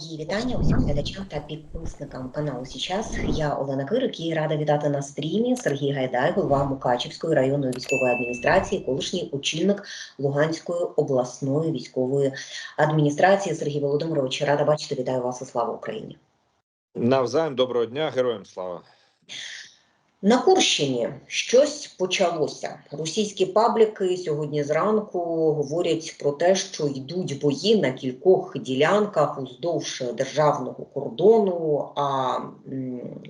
Мої вітання усім глядачам та підписникам каналу Сейчас Я Олена Кирик і рада вітати на стрімі Сергій Гайдай, голова Мукачівської районної військової адміністрації, колишній очільник Луганської обласної військової адміністрації. Сергій Володимирович, рада бачити. Вітаю вас і слава Україні. Навзаєм доброго дня, героям слава. На Курщині щось почалося. Російські пабліки сьогодні зранку говорять про те, що йдуть бої на кількох ділянках уздовж державного кордону. А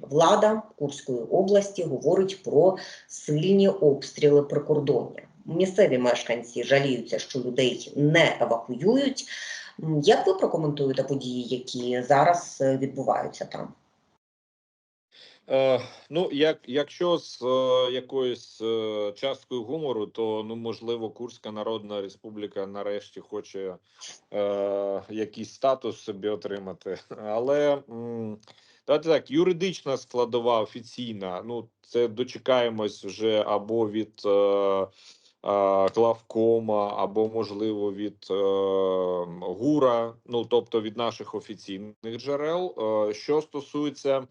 влада Курської області говорить про сильні обстріли прикордоння. Місцеві мешканці жаліються, що людей не евакуюють. Як ви прокоментуєте події, які зараз е, відбуваються там? Е, ну, як, якщо з е, якоюсь е, часткою гумору, то ну можливо Курська Народна Республіка нарешті хоче е, якийсь статус собі отримати. Але м, давайте так, юридична складова офіційна. Ну, це дочекаємось вже або від. Е, е, Главкома або можливо від е, ГУРа, ну тобто від наших офіційних джерел. Е, що стосується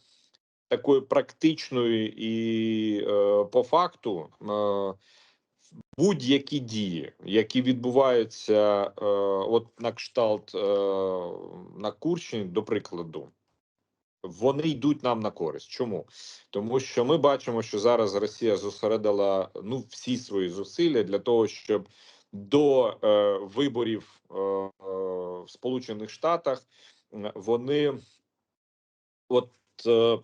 такої практичної і е, по факту е, будь-які дії, які відбуваються, е, от на кшталт е, на Курщині, до прикладу. Вони йдуть нам на користь. Чому? Тому що ми бачимо, що зараз Росія зосередила ну всі свої зусилля для того, щоб до е, виборів е, е, в Сполучених Штатах вони от е,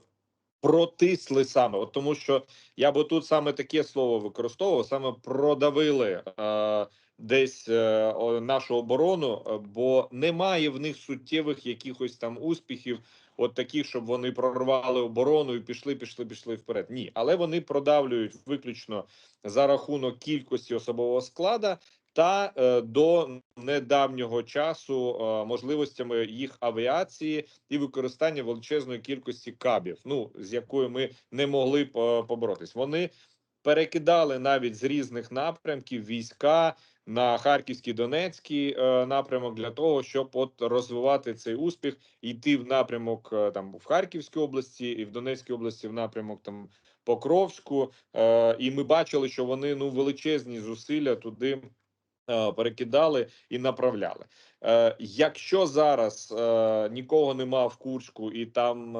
протисли саме, от тому що я би тут саме таке слово використовував, саме продавили е, десь е, нашу оборону, е, бо немає в них суттєвих якихось там успіхів, от таких, щоб вони прорвали оборону і пішли, пішли, пішли вперед. Ні, але вони продавлюють виключно за рахунок кількості особового склада. Та е, до недавнього часу е, можливостями їх авіації і використання величезної кількості кабів, ну з якою ми не могли поборотись. Вони перекидали навіть з різних напрямків війська на харківський Донецький е, напрямок для того, щоб от розвивати цей успіх, йти в напрямок е, там в Харківській області і в Донецькій області в напрямок там Покровську. Е, і ми бачили, що вони ну величезні зусилля туди. Е, Перекидали і направляли. Е, якщо зараз е, нікого нема в Курську і там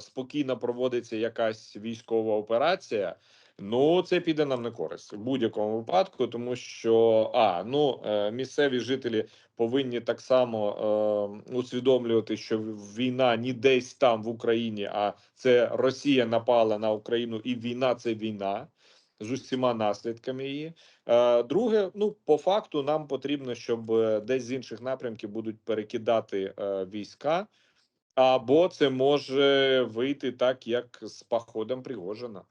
спокійно проводиться якась військова операція, ну це піде нам на користь в будь-якому випадку, тому що а ну місцеві жителі повинні так само е, усвідомлювати, що війна не десь там в Україні, а це Росія напала на Україну, і війна це війна з усіма наслідками її. Е, Друге, ну по факту, нам потрібно, щоб е, десь з інших напрямків будуть перекидати е, війська, або це може вийти так, як з походом Пригожина.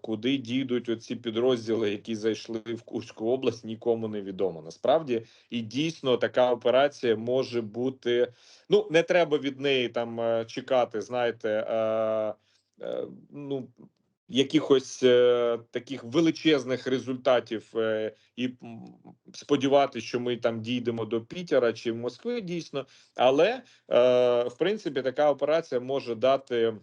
Куди дійдуть оці підрозділи, які зайшли в Курську область, нікому не відомо. Насправді, і дійсно така операція може бути. Ну не треба від неї там чекати. Знаєте, е, е, ну якихось е, таких величезних результатів е, і сподіватися, що ми там дійдемо до Пітера чи Москви дійсно. Але е, в принципі така операція може дати.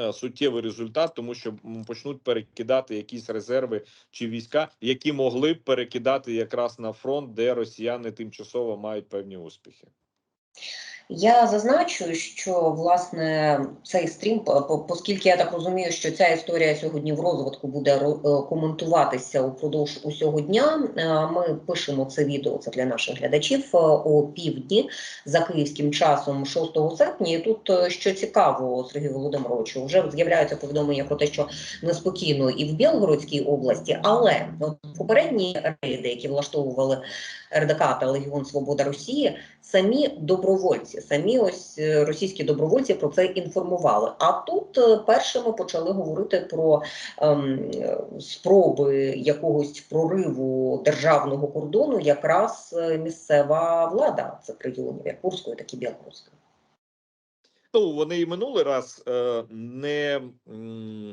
е, Суттєвий результат, тому що почнуть перекидати якісь резерви чи війська, які могли б перекидати якраз на фронт, де росіяни тимчасово мають певні успіхи. Я зазначу, що власне цей стрім, оскільки я так розумію, що ця історія сьогодні в розвитку буде е, коментуватися упродовж усього дня. е, Ми пишемо це відео це для наших глядачів е, о півдні за київським часом 6 серпня. І тут що цікаво, Сергію Володимировичу, вже з'являються повідомлення про те, що неспокійно і в Білгородській області, але попередні рейди, які влаштовували РДК та Легіон Свобода Росії, самі добровольці, самі ось е, російські добровольці про це інформували. А тут е, першими почали говорити про ем, спроби якогось прориву державного кордону, якраз е, місцева влада цих регіонів, як Курської, так і Білгородської. Ну, вони і минулий раз е, не,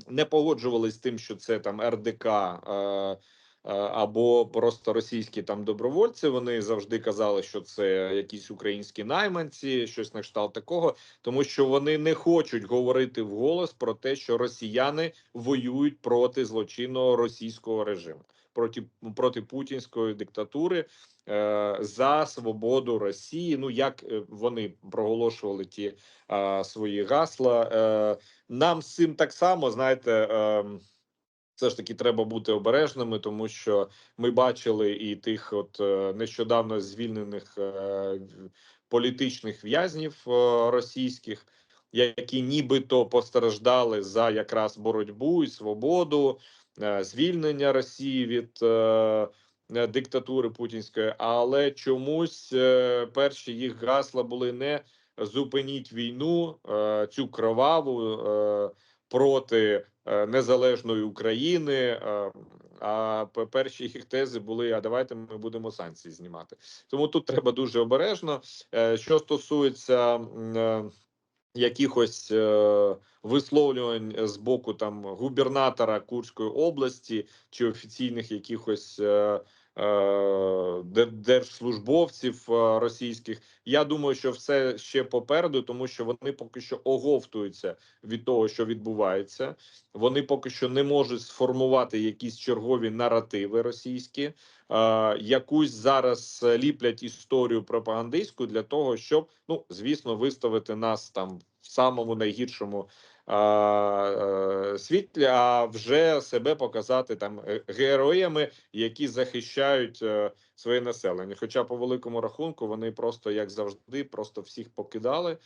не погоджувались з тим, що це там РДК е, або просто російські там добровольці. Вони завжди казали, що це якісь українські найманці, щось на кшталт такого, тому що вони не хочуть говорити вголос про те, що росіяни воюють проти злочинного російського режиму, проти проти путінської диктатури е, за свободу Росії. Ну як е, вони проголошували ті е, свої гасла. Е, нам з цим так само знаєте. Е, все ж таки треба бути обережними, тому що ми бачили і тих, от е, нещодавно звільнених е, політичних в'язнів е, російських, які нібито постраждали за якраз боротьбу і свободу, звільнення Росії від диктатури путінської, але чомусь перші їх гасла були не зупиніть війну, цю кроваву проти незалежної України. е, А перші їх тези були: а давайте ми будемо санкції знімати. Тому тут треба дуже обережно. Е, Що стосується е, якихось е, висловлювань з боку там губернатора Курської області чи офіційних якихось е, е, держслужбовців е, російських, я думаю, що все ще попереду, тому що вони поки що оговтуються від того, що відбувається. Вони поки що не можуть сформувати якісь чергові наративи російські, е, якусь зараз е, ліплять історію пропагандистську для того, щоб ну звісно виставити нас там в самому найгіршому е, е, світлі, а вже себе показати там е, героями, які захищають е, своє населення. Хоча по великому рахунку вони просто як завжди, просто всіх покидали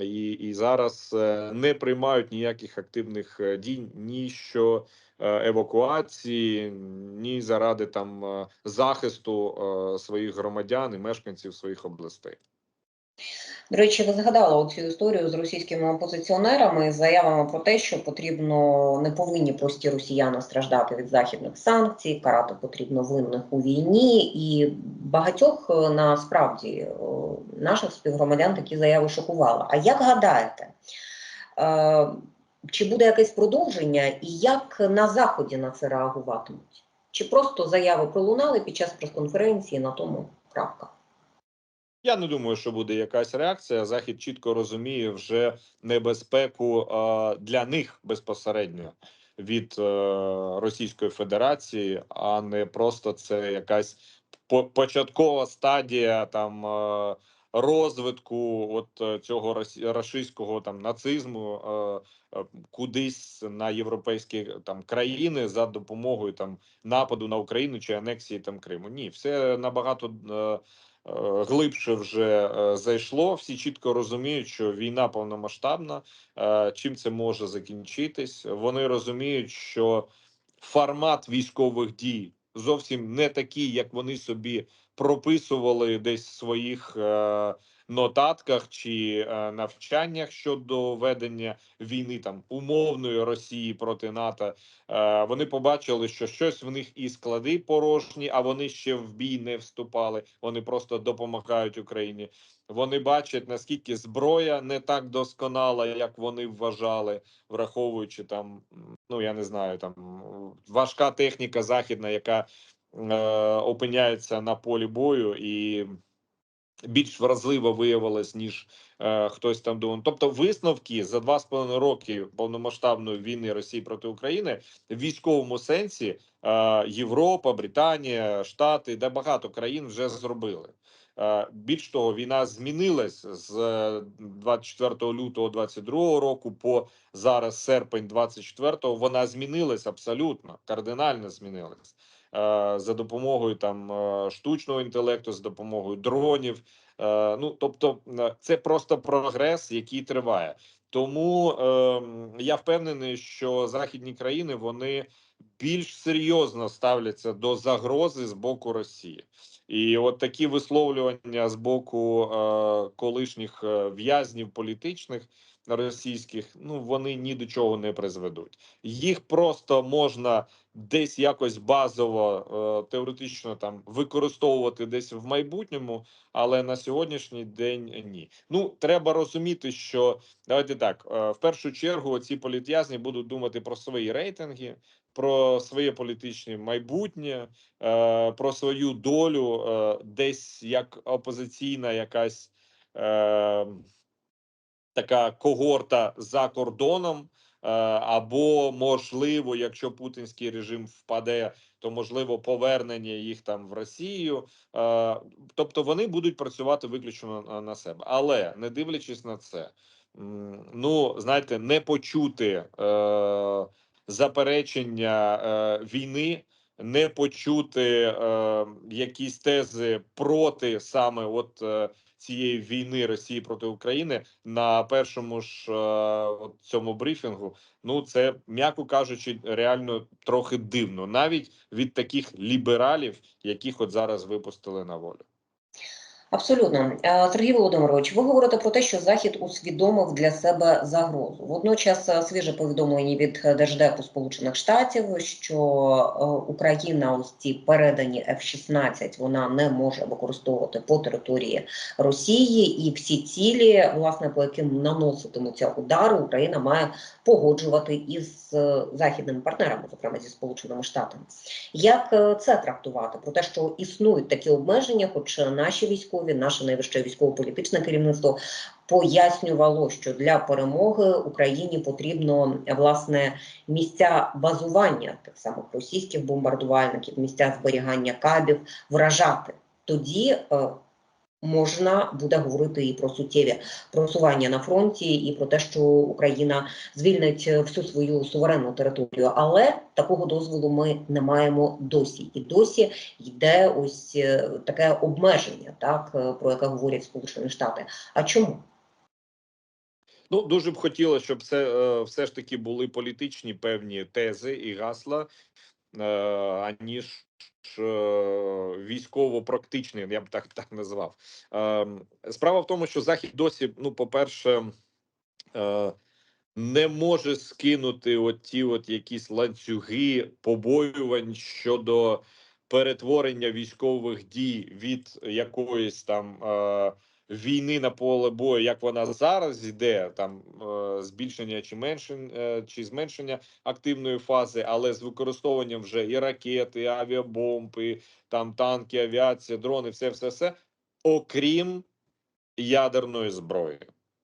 і, і зараз е, не приймають ніяких активних е, дій ні що е, евакуації, ні заради там е, захисту е, своїх громадян і мешканців своїх областей. До речі, ви згадали цю історію з російськими опозиціонерами з заявами про те, що потрібно не повинні прості росіяни страждати від західних санкцій, карати потрібно винних у війні, і багатьох е, насправді наших співгромадян такі заяви шокували. А як гадаєте? е, Чи буде якесь продовження, і як на заході на це реагуватимуть? Чи просто заяви пролунали під час прес-конференції на тому крапка? Я не думаю, що буде якась реакція. Захід чітко розуміє вже небезпеку для них безпосередньо від е, Російської Федерації, а не просто це якась початкова стадія там е, розвитку от е, цього рашистського там нацизму е, кудись на європейські там країни за допомогою там нападу на Україну чи анексії там Криму. Ні, все набагато. Глибше вже е, зайшло. Всі чітко розуміють, що війна повномасштабна. е, Чим це може закінчитись? Вони розуміють, що формат військових дій зовсім не такий, як вони собі прописували десь в своїх е, нотатках чи е, навчаннях щодо ведення війни там умовної Росії проти НАТО. Е, вони побачили, що щось в них і склади порожні, а вони ще в бій не вступали. Вони просто допомагають Україні. Вони бачать наскільки зброя не так досконала, як вони вважали, враховуючи там, ну я не знаю, там важка техніка західна, яка е, опиняється на полі бою і більш вразлива виявилась, ніж е, хтось там думав. Тобто, висновки за два з половиною роки повномасштабної війни Росії проти України в військовому сенсі е, Європа, Британія, Штати де багато країн вже зробили. Е, Більш того, війна змінилась з е, 24 лютого 22 року по зараз серпень 24-го. Вона змінилась абсолютно кардинально змінилась е, за допомогою там е, штучного інтелекту, за допомогою дронів. Е, Ну тобто, е, це просто прогрес, який триває. Тому е, я впевнений, що західні країни вони більш серйозно ставляться до загрози з боку Росії. І от такі висловлювання з боку е, колишніх е, в'язнів політичних російських, ну вони ні до чого не призведуть. Їх просто можна десь якось базово е, теоретично там використовувати десь в майбутньому, але на сьогоднішній день ні. Ну треба розуміти, що давайте так е, в першу чергу ці політв'язні будуть думати про свої рейтинги. про своє політичне майбутнє, е, про свою долю, десь як опозиційна якась така когорта за кордоном. Е, Або можливо, якщо путінський режим впаде, то можливо повернення їх там в Росію. Е, Тобто вони будуть працювати виключно на- себе. Але не дивлячись на це, ну знаєте, не почути е, заперечення війни, не почути е, якісь тези проти саме от е, цієї війни Росії проти України на першому ж е, от цьому брифінгу. Ну це м'яко кажучи, реально трохи дивно, навіть від таких лібералів, яких от зараз випустили на волю. Абсолютно, Е, Сергій Володимирович, ви говорите про те, що Захід усвідомив для себе загрозу. Водночас е, свіже повідомлення від Держдепу Сполучених Штатів, що е, Україна ось ці передані F-16 вона не може використовувати по території Росії, і всі цілі, власне, по яким наноситимуться удари, Україна має погоджувати із західними партнерами, зокрема зі Сполученими Штатами. Як це трактувати? Про те, що існують такі обмеження, хоч наші військові, наше найвище військово-політичне керівництво пояснювало, що для перемоги Україні потрібно власне місця базування тих самих російських бомбардувальників, місця зберігання кабів вражати. Тоді е, можна буде говорити і про суттєві просування на фронті, і про те, що Україна звільнить е, всю свою суверенну територію. Але такого дозволу ми не маємо досі. І досі йде ось е, таке обмеження, так е, про яке говорять Сполучені Штати. А чому? Ну дуже б хотілося, щоб це все ж таки були політичні певні тези і гасла, аніж е, військово-практичний, я б так так назвав. Е, справа в тому, що захід досі, ну, по-перше, е, не може скинути от ті от якісь ланцюги побоювань щодо перетворення військових дій від якоїсь там. Війни на поле бою, як вона зараз йде, там е, збільшення чи меншень, е, чи зменшення активної фази, але з використовуванням вже і ракети, і авіабомб, і там танки, авіація, дрони, все, все, все, окрім ядерної зброї.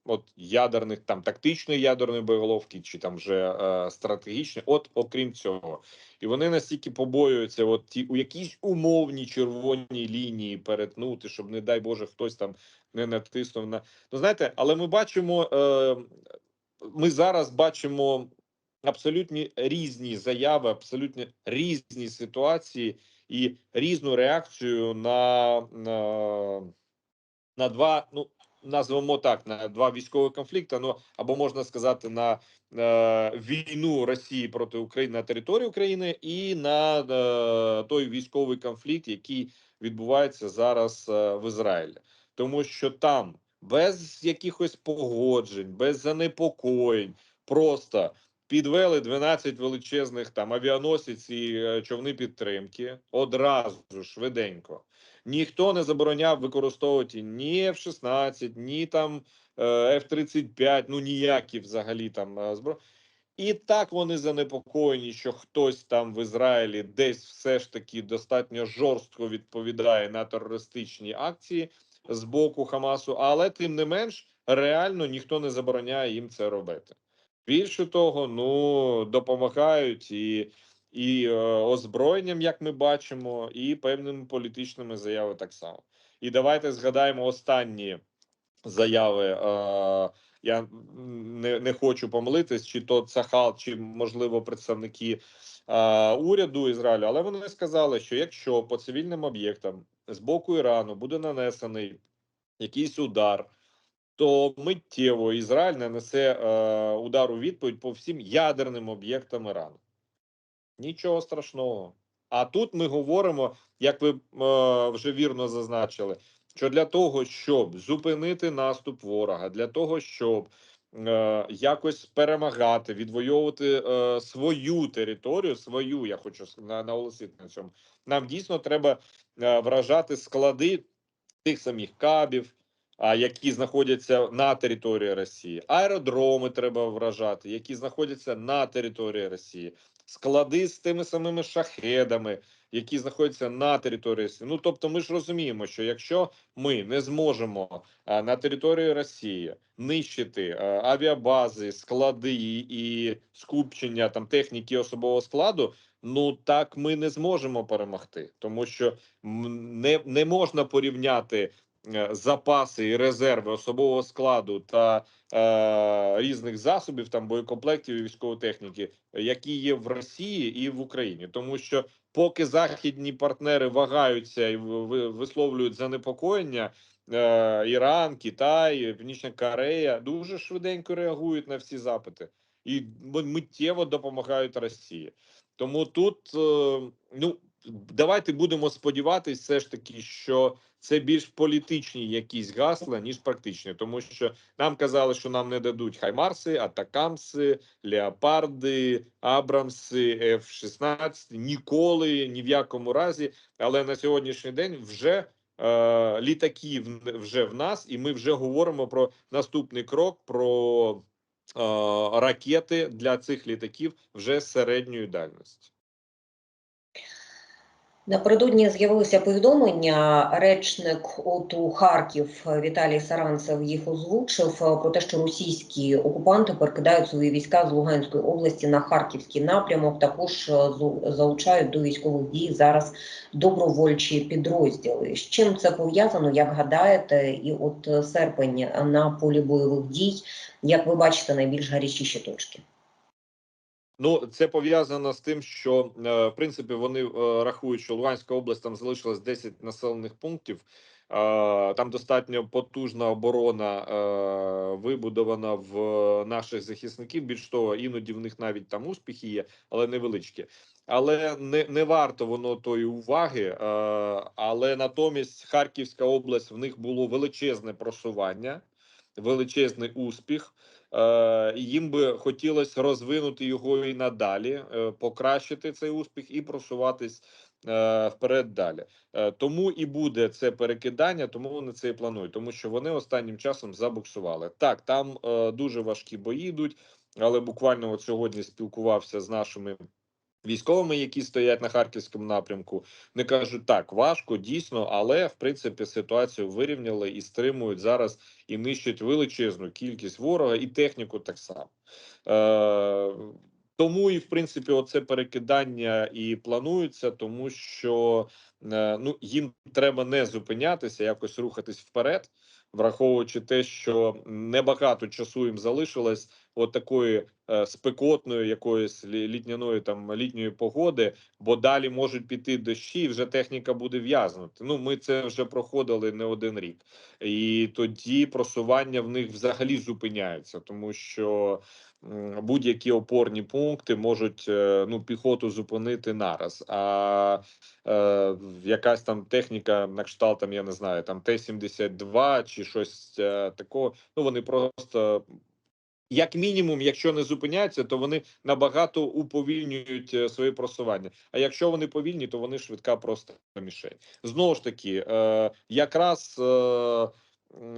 От ядерних там тактичної ядерної боєголовки, чи там вже е, стратегічної, от окрім цього, і вони настільки побоюються, от ті у якійсь умовній червоній лінії перетнути, щоб не дай Боже хтось там не натиснув на ну знаєте, але ми бачимо, е, ми зараз бачимо абсолютні різні заяви, абсолютно різні ситуації і різну реакцію на, на, на два, ну назвемо так, на два військові конфлікти. Ну або можна сказати на е, війну Росії проти України на території України і на е, той військовий конфлікт, який відбувається зараз е, в Ізраїлі тому що там без якихось погоджень, без занепокоєнь, просто підвели 12 величезних там авіаносець і е, човни підтримки одразу швиденько. Ніхто не забороняв використовувати ні F-16, ні там е, F-35, ну ніякі взагалі там е, зброї. І так вони занепокоєні, що хтось там в Ізраїлі десь все ж таки достатньо жорстко відповідає на терористичні акції з боку Хамасу, але тим не менш реально ніхто не забороняє їм це робити. Більше того, ну допомагають і і е, озброєнням, як ми бачимо, і певними політичними заявами так само. І давайте згадаємо останні заяви. Е, я не не хочу помилитись, чи то Цахал, чи можливо представники е, уряду Ізраїлю, але вони сказали, що якщо по цивільним об'єктам з боку Ірану буде нанесений якийсь удар, то миттєво Ізраїль нанесе е, удар у відповідь по всім ядерним об'єктам Ірану. Нічого страшного. А тут ми говоримо, як ви е, вже вірно зазначили, що для того, щоб зупинити наступ ворога, для того, щоб е, якось перемагати, відвоювати е, свою територію, свою, я хочу наголосити на цьому, нам дійсно треба е, вражати склади тих самих кабів, а які знаходяться на території Росії, аеродроми треба вражати, які знаходяться на території Росії, склади з тими самими шахедами, які знаходяться на території. Ну тобто, ми ж розуміємо, що якщо ми не зможемо а, на території Росії нищити а, авіабази, склади і скупчення там техніки особового складу. Ну так ми не зможемо перемогти, тому що не, не можна порівняти е, запаси і резерви особового складу та е, різних засобів, там боєкомплектів і військової техніки, які є в Росії і в Україні, тому що поки західні партнери вагаються і ви- ви- висловлюють занепокоєння. е, Іран, Китай, Північна Корея дуже швиденько реагують на всі запити і миттєво допомагають Росії. Тому тут е, ну давайте будемо сподіватися, все ж таки, що це більш політичні якісь гасла, ніж практичні, тому що нам казали, що нам не дадуть хаймарси, атакамси, леопарди, Абрамси, F-16, ніколи, ні в якому разі. Але на сьогоднішній день вже е, літаки вже в нас, і ми вже говоримо про наступний крок. про е, ракети для цих літаків вже середньої дальності. Напередодні з'явилося повідомлення. Речник ОТУ Харків Віталій Саранцев їх озвучив про те, що російські окупанти перекидають свої війська з Луганської області на харківський напрямок. Також е, залучають до військових дій зараз добровольчі підрозділи. З чим це пов'язано? Як гадаєте, і от е, серпень на полі бойових дій, як ви бачите, найбільш гарячіші точки? Ну, це пов'язано з тим, що е, в принципі вони е, рахують, що Луганська область там залишилось 10 населених пунктів. Там достатньо потужна оборона е, вибудована в наших захисників. Більш того, іноді в них навіть там успіхи є, але невеличкі. Але не, не варто воно тої уваги. Але натомість Харківська область в них було величезне просування, величезний успіх. Е, їм би хотілося розвинути його і надалі, е, покращити цей успіх і просуватись е, вперед далі. Тому і буде це перекидання, тому вони це і планують, тому що вони останнім часом забуксували. Так, там дуже важкі бої йдуть, але буквально от сьогодні спілкувався з нашими. Військовими, які стоять на харківському напрямку, не кажуть так, важко дійсно, але в принципі ситуацію вирівняли і стримують зараз і нищать величезну кількість ворога і техніку так само. Е, тому і в принципі, оце перекидання і планується, тому що е, ну їм треба не зупинятися, якось рухатись вперед, враховуючи те, що небагато часу їм залишилось от такої е, спекотної якоїсь лі- літняної там літньої погоди, бо далі можуть піти дощі, і вже техніка буде в'язнути. Ну ми це вже проходили не один рік, і тоді просування в них взагалі зупиняється, тому що будь-які опорні пункти можуть е, ну піхоту зупинити нараз. А е, якась там техніка на кшталт, там я не знаю, там Т-72 чи щось е, такого. Ну вони просто як мінімум, якщо не зупиняються, то вони набагато уповільнюють е, своє просування. А якщо вони повільні, то вони швидка просто мішень. Знову ж таки, е, якраз е,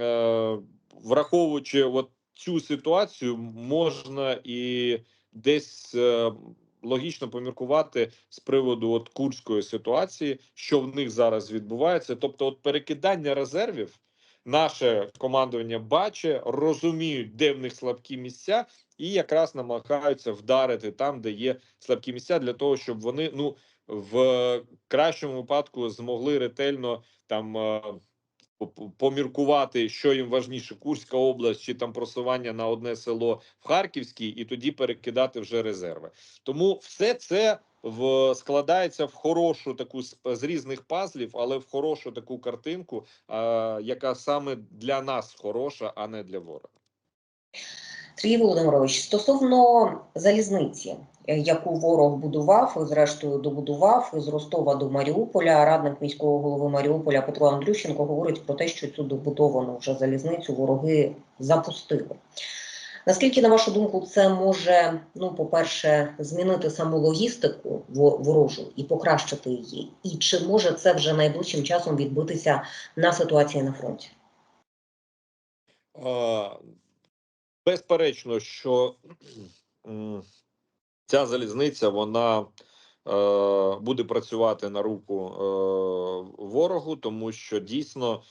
е, враховуючи от цю ситуацію, можна і десь. Е, Логічно поміркувати з приводу от курської ситуації, що в них зараз відбувається. Тобто, от перекидання резервів, наше командування бачить, розуміють, де в них слабкі місця, і якраз намагаються вдарити там, де є слабкі місця, для того, щоб вони ну в кращому випадку змогли ретельно там. е, Поміркувати, що їм важніше, Курська область чи там просування на одне село в Харківській, і тоді перекидати вже резерви. Тому все це в складається в хорошу таку з, різних пазлів, але в хорошу таку картинку, а, яка саме для нас хороша, а не для ворога. Сергій Володимирович, стосовно залізниці, е, яку ворог будував і зрештою добудував із Ростова до Маріуполя, радник міського голови Маріуполя Петро Андрющенко говорить про те, що цю добудовану вже залізницю вороги запустили. Наскільки, на вашу думку, це може, ну, по-перше, змінити саму логістику во- ворожу і покращити її? І чи може це вже найближчим часом відбитися на ситуації на фронті? Е, Безперечно, що ця залізниця вона е, буде працювати на руку е, ворогу, тому що дійсно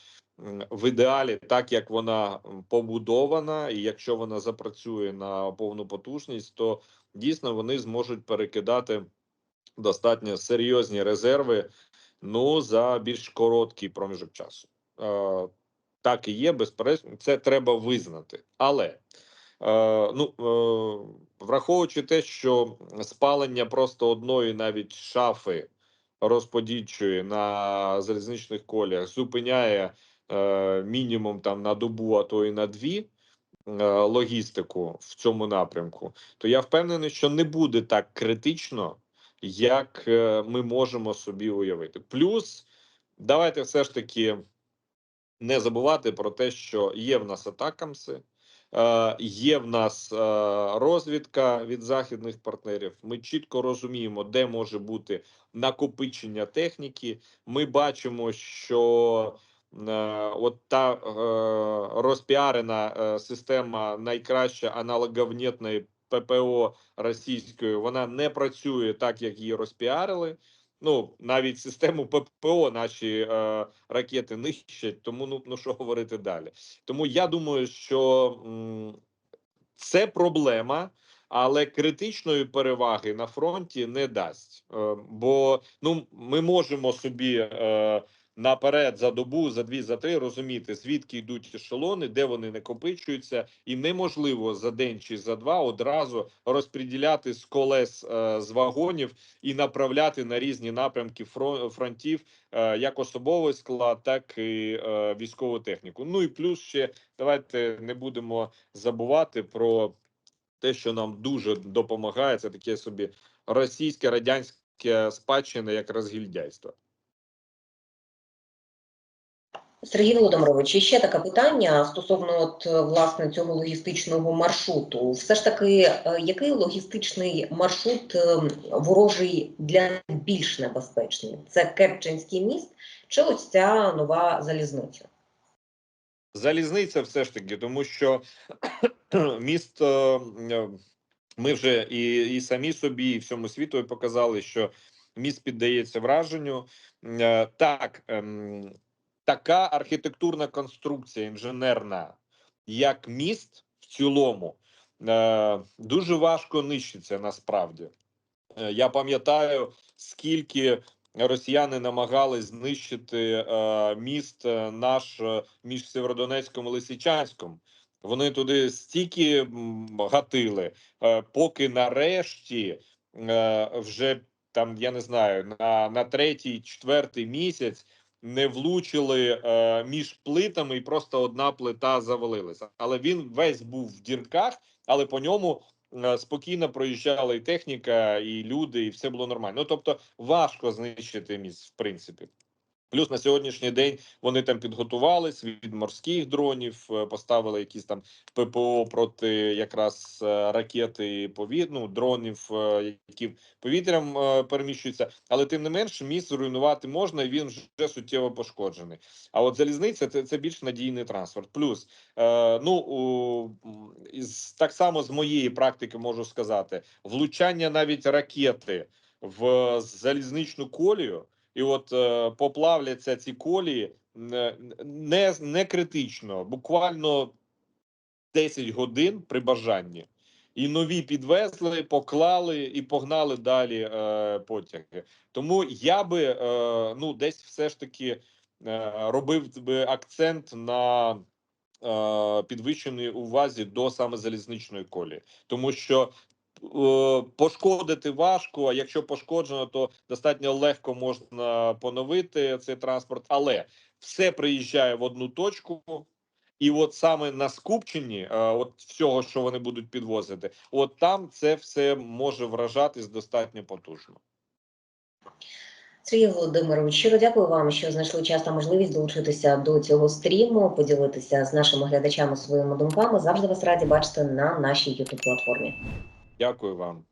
в ідеалі, так як вона побудована, і якщо вона запрацює на повну потужність, то дійсно вони зможуть перекидати достатньо серйозні резерви ну за більш короткий проміжок часу. Так і є, безперечно, це треба визнати. Але е, ну, е, враховуючи те, що спалення просто одної навіть шафи розподільчої на залізничних коліях зупиняє е, мінімум там на добу, а то і на дві. е, Логістику в цьому напрямку, то я впевнений, що не буде так критично, як е, ми можемо собі уявити. Плюс давайте все ж таки не забувати про те, що є в нас атакамси, е, є в нас е, розвідка від західних партнерів. Ми чітко розуміємо, де може бути накопичення техніки. Ми бачимо, що е, от та розпіарена система найкраща аналоговнітної ППО російської, вона не працює так, як її розпіарили. Ну навіть систему ППО наші е, ракети нищать. Тому ну, ну що говорити далі. Тому я думаю, що м, це проблема, але критичної переваги на фронті не дасть. Е, бо ну ми можемо собі. Е, Наперед за добу, за дві, за три розуміти, звідки йдуть ешелони, де вони накопичуються, і неможливо за день чи за два одразу розподіляти з колес е, з вагонів і направляти на різні напрямки фрон- фронтів е, як особовий склад, так і е, військову техніку. Ну і плюс ще давайте не будемо забувати про те, що нам дуже допомагає. Це таке собі російське радянське спадщина, як розгільдяйство. Сергій Володимирович, ще таке питання стосовно от власне цього логістичного маршруту. Все ж таки, е, який логістичний маршрут е, ворожий для більш небезпечний? Це Керченський міст чи ось ця нова залізниця? Залізниця, все ж таки, тому що міст е, ми вже і, і самі собі, і всьому світу показали, що міст піддається враженню. Так, ем, така архітектурна конструкція інженерна, як міст в цілому, е, дуже важко нищиться насправді. Е, Я пам'ятаю, скільки росіяни намагались знищити е, міст наш між Сєвєродонецьком і Лисичанськом. Вони туди стільки гатили, поки нарешті вже там, я не знаю, на, на третій, четвертий місяць не влучили е, між плитами, і просто одна плита завалилася. Але він весь був в дірках, але по ньому е, спокійно проїжджала і техніка, і люди, і все було нормально. Ну тобто важко знищити міст, в принципі. Плюс на сьогоднішній день вони там підготувались від морських дронів, е, поставили якісь там ППО проти якраз е, ракети повітря, ну, дронів, е, які повітрям переміщуються. Але тим не менш, міст зруйнувати можна, і він вже суттєво пошкоджений. А от залізниця це, це більш надійний транспорт. Плюс, е, ну із так само з моєї практики можу сказати, влучання навіть ракети в залізничну колію. І от е, поплавляться ці колії не, не, критично, буквально 10 годин при бажанні. І нові підвезли, поклали і погнали далі е, потяги. Тому я би е, ну десь все ж таки е, робив би акцент на е, підвищеній увазі до саме залізничної колії, тому що пошкодити важко. А якщо пошкоджено, то достатньо легко можна поновити цей транспорт, але все приїжджає в одну точку. І от саме на скупченні, е, от всього, що вони будуть підвозити, от там це все може вражатись достатньо потужно. Сергій Володимирович, щиро дякую вам, що знайшли час та можливість долучитися до цього стріму, поділитися з нашими глядачами своїми думками. Завжди вас раді бачити на нашій youtube платформі. Дякую вам.